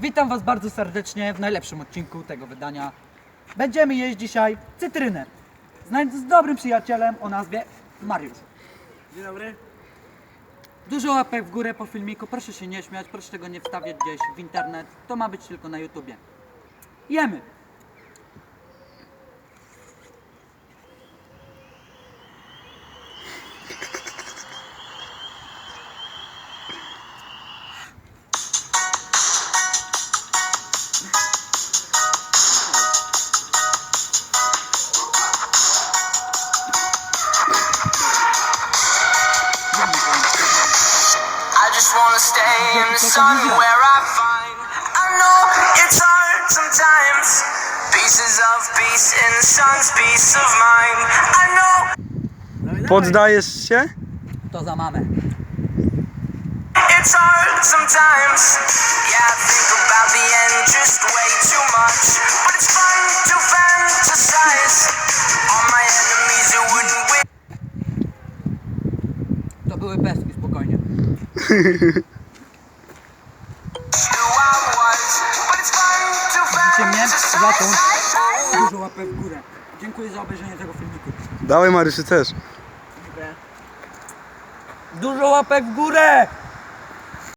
Witam Was bardzo serdecznie w najlepszym odcinku tego wydania. Będziemy jeść dzisiaj cytrynę z, dobrym przyjacielem o nazwie Mariusz. Dzień dobry. Dużo łapek w górę po filmiku, proszę się nie śmiać, proszę tego nie wstawiać gdzieś w internet. To ma być tylko na YouTubie. Jemy! Just wanna stay in the sun where I find. I know it's hard sometimes. Pieces of peace in the sun's peace of mind. I know No i dawaj. Poddajesz się? To za mamę. it's hard sometimes. Yeah, I think about the end były pestki, spokojnie. Who I was. But it's fun to Widzicie mnie? Za to dużo łapek w górę. Dziękuję za obejrzenie tego filmiku. Dawaj Mariusz, ty też. Dziękuję. Dużo łapek w górę!